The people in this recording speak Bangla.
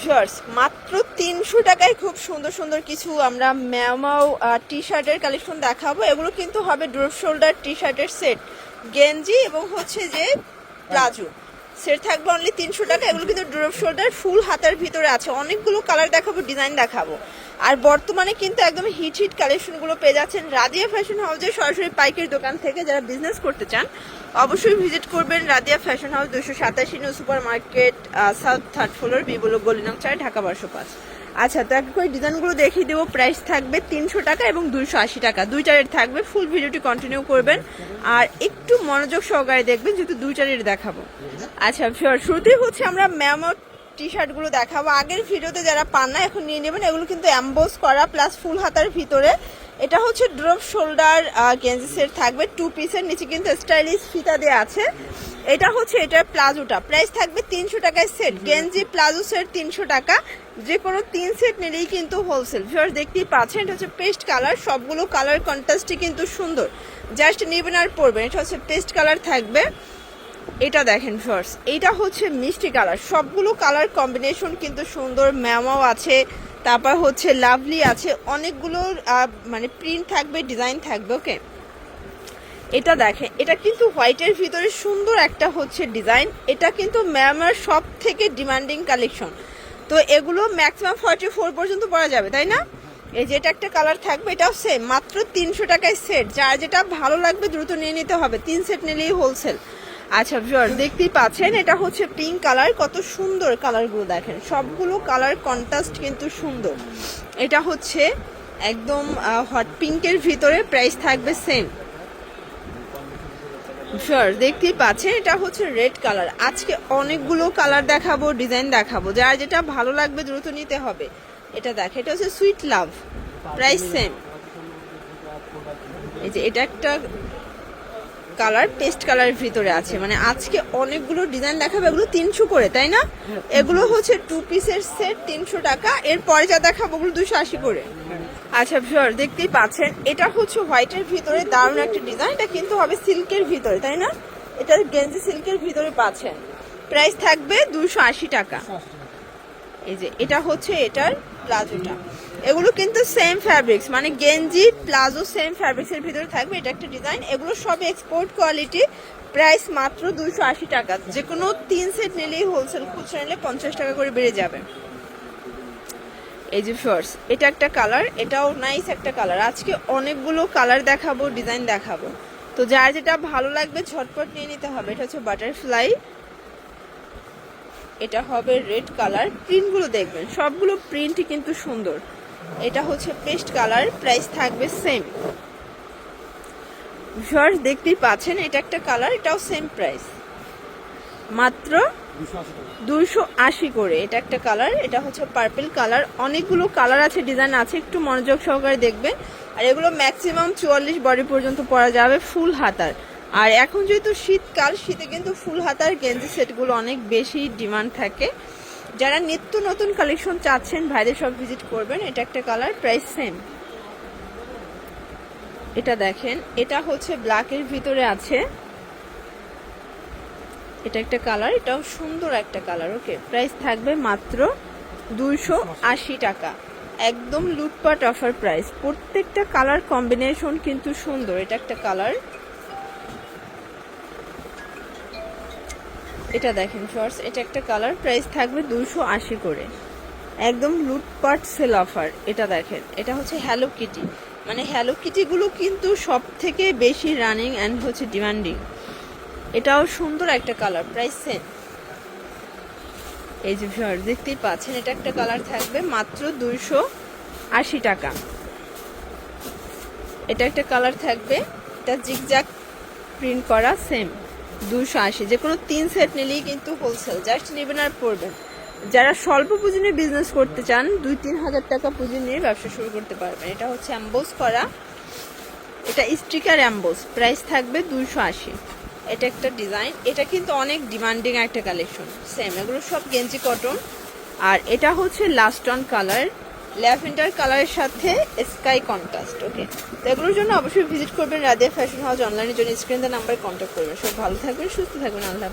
ভিউয়ার্স মাত্র তিনশো টাকায় খুব সুন্দর সুন্দর কিছু আমরা ম্যামাও টি শার্টের কালেকশন দেখাবো। এগুলো কিন্তু হবে ড্রপ শোল্ডার টি শার্টের সেট গেঞ্জি এবং হচ্ছে যে প্লাজু। সেট থাকবে অনলি তিনশো টাকা। এগুলো কিন্তু ড্রপ শোল্ডার ফুল হাতের ভিতরে আছে। অনেকগুলো কালার দেখাবো ডিজাইন দেখাবো। আর বর্তমানে কিন্তু একদম হিট হিট কালেকশনগুলো পেয়ে যাচ্ছেন রাদিয়া ফ্যাশন হাউসের সরাসরি পাইকারি দোকান থেকে যারা বিজনেস করতে চান, অবশ্যই ভিজিট করবেন রাদিয়া ফ্যাশন হাউস দুশো সাতাশি new super market south third floor বিবলো গলিনং চার ঢাকা বারোশো পাঁচ। আচ্ছা তো একটা ডিজাইনগুলো দেখিয়ে দেবো। প্রাইস থাকবে তিনশো টাকা এবং দুইশো আশি টাকা। দুইটা রেট থাকবে ফুল ভিডিওটি কন্টিনিউ করবেন। আর একটু মনোযোগ সহকারে দেখবেন, যেহেতু দুইটা রেট দেখাবো। আচ্ছা শুরুতেই হচ্ছে আমরা ম্যামো টি শার্টগুলো দেখাবো। আগের ভিডিওতে যারা পান না, এখন নিয়ে নেবেন। এগুলো কিন্তু অ্যাম্বোস করা প্লাস ফুল হাতার ভিতরে। এটা হচ্ছে ড্রপ শোল্ডার গেঞ্জি সেট থাকবে। টু পিসের নিচে কিন্তু স্টাইলিশ ফিতা দেওয়া আছে। এটা হচ্ছে এটার প্লাজোটা। প্রাইস থাকবে তিনশো টাকায় সেট গেঞ্জি প্লাজো সেট তিনশো টাকা। যে কোনো তিন সেট নিলেই কিন্তু হোলসেল ভিউয়ার্স দেখতেই পাচ্ছেন, এটা হচ্ছে পেস্ট কালার সবগুলো কালার কন্ট্রাস্টই কিন্তু সুন্দর। জাস্ট নেবেন আর পরবেন। এটা হচ্ছে পেস্ট কালার থাকবে। এটা দেখেন ফার্স্ট এটা হচ্ছে মিষ্টি কালার সবগুলো কালার কম্বিনেশন কিন্তু সুন্দর, ম্যামাও আছে, তারপর হচ্ছে লাভলি আছে অনেকগুলো মানে প্রিন্ট থাকবে ডিজাইন থাকবে ওকে এটা দেখেন, এটা কিন্তু হোয়াইটের ভিতরে সুন্দর একটা হচ্ছে ডিজাইন এটা কিন্তু ম্যামার সব থেকে ডিমান্ডিং কালেকশন তো এগুলো ম্যাক্সিমাম ফর্টি ফোর পর্যন্ত পরা যাবে, তাই না? এই যে এটা একটা কালার থাকবে, এটাও সেম মাত্র তিনশো টাকায় সেট যার যেটা ভালো লাগবে দ্রুত নিয়ে নিতে হবে, তিন সেট নিলেই হোলসেল আচ্ছা ভিউয়ার দেখতেই পাচ্ছেন, এটা হচ্ছে পিঙ্ক কালার কত সুন্দর কালারগুলো দেখেন। সবগুলো কালার কন্ট্রাস্ট কিন্তু সুন্দর। এটা হচ্ছে একদম হট পিঙ্কের ভিতরে প্রাইস থাকবে সেম শিওর দেখতেই পাচ্ছেন, এটা হচ্ছে রেড কালার আজকে অনেকগুলো কালার দেখাবো ডিজাইন দেখাবো। যার যেটা ভালো লাগবে দ্রুত নিতে হবে। এটা দেখ এটা হচ্ছে সুইট লাভ প্রাইস সেম এই যে, এটা একটা কালার পেস্ট কালারের ভিতরে আছে। মানে আজকে অনেকগুলো ডিজাইন দেখাবে, এগুলো তিনশো করে, তাই না? এগুলো হচ্ছে টু পিসের সেট তিনশো টাকা। এরপরে যা দেখাবো, ওগুলো দুশো আশি করে। আচ্ছা ভিউয়ার দেখতেই পাচ্ছেন, এটা হচ্ছে হোয়াইটের ভিতরে দারুণ একটা ডিজাইন এটা কিন্তু হবে সিল্কের ভিতরে, তাই না? এটা গেঞ্জি সিল্কের ভিতরে পাচ্ছেন। প্রাইস থাকবে দুশো আশি টাকা। এই যে, এটা হচ্ছে এটার প্লাজোটা। এগুলো কিন্তু সেম ফ্যাব্রিক্স মানে গেঞ্জি, প্লাজো সেম ফ্যাব্রিক্স এর ভিতরে থাকবে, এটা একটা ডিজাইন এগুলো সব এক্সপোর্ট কোয়ালিটি প্রাইস মাত্র দুশো আশি টাকা। যে কোনো তিন সেট নিলেই হোলসেল খুচরা নিলে পঞ্চাশ টাকা করে বেড়ে যাবে। এই যে ফার্স এটা একটা কালার এটাও নাইস একটা কালার আজকে অনেকগুলো কালার দেখাবো ডিজাইন দেখাবো। তো যার যেটা ভালো লাগবে, ঝটপট নিয়ে নিতে হবে। এটা হচ্ছে বাটারফ্লাই এটা হবে রেড কালার প্রিন্টগুলো দেখবেন, সবগুলো প্রিন্টই কিন্তু সুন্দর। এটা হচ্ছে পেস্ট কালার প্রাইস থাকবে সেম ভিউয়ার্স দেখতেই পাচ্ছেন, এটা একটা কালার এটাও সেম প্রাইস মাত্র দুইশো আশি করে। এটা একটা কালার এটা হচ্ছে পার্পল কালার অনেকগুলো কালার আছে ডিজাইন আছে, একটু মনোযোগ সহকারে দেখবেন। আর এগুলো ম্যাক্সিমাম চুয়াল্লিশ বডি পর্যন্ত পরা যাবে ফুল হাতার। আর এখন যেহেতু শীতকাল, শীতে কিন্তু ফুল হাতার গেঞ্জি সেটগুলো অনেক বেশি ডিমান্ড থাকে। যারা নিত্য নতুন কালেকশন চাচ্ছেন, ভাইদের সব ভিজিট করবেন। এটা একটা কালার, প্রাইস সেম। এটা দেখেন, এটা হচ্ছে ব্ল্যাকের ভিতরে আছে। এটা একটা কালার, এটাও সুন্দর একটা কালার, ওকে? প্রাইস থাকবে মাত্র দুইশো আশি টাকা। একদম লুটপাট অফার প্রাইস। প্রত্যেকটা কালার কম্বিনেশন কিন্তু সুন্দর। এটা একটা কালার। এটা দেখেন শর্টস এটা একটা কালার প্রাইস থাকবে দুশো আশি করে। একদম লুটপাট সেল অফার এটা দেখেন। এটা হচ্ছে হ্যালো কিটি মানে হ্যালো কিটিগুলো কিন্তু সব থেকে বেশি রানিং অ্যান্ড হচ্ছে ডিমান্ডিং এটাও সুন্দর একটা কালার প্রাইস সেম এই যে ভিউয়ার দেখতেই পাচ্ছেন, এটা একটা কালার থাকবে মাত্র দুইশো আশি টাকা। এটা একটা কালার থাকবে, এটা জিগজাক প্রিন্ট করা সেম দুশো আশি। যে কোনো তিন সেট নিলেই কিন্তু হোলসেল জাস্ট নেবেন আর পড়বেন যারা স্বল্প পুঁজি নিয়ে বিজনেস করতে চান, দুই তিন হাজার টাকা পুঁজি নিয়ে ব্যবসা শুরু করতে পারবেন। এটা হচ্ছে অ্যাম্বোস করা। এটা স্টিকার অ্যাম্বোস প্রাইস থাকবে দুইশো আশি। এটা একটা ডিজাইন এটা কিন্তু অনেক ডিমান্ডিং একটা কালেকশন সেম এগুলো সব গেঞ্জি কটন আর এটা হচ্ছে লাস্ট অন কালার ল্যাভেন্ডার কালারের সাথে স্কাই কন্ট্রাস্ট ওকে তো এগুলোর জন্য অবশ্যই ভিজিট করবেন রাদিয়া ফ্যাশন হাউস অনলাইনের জন্য। স্ক্রিন নাম্বার কন্ট্যাক্ট করবেন। সব ভালো থাকবেন, সুস্থ থাকবেন, আল্লাহ।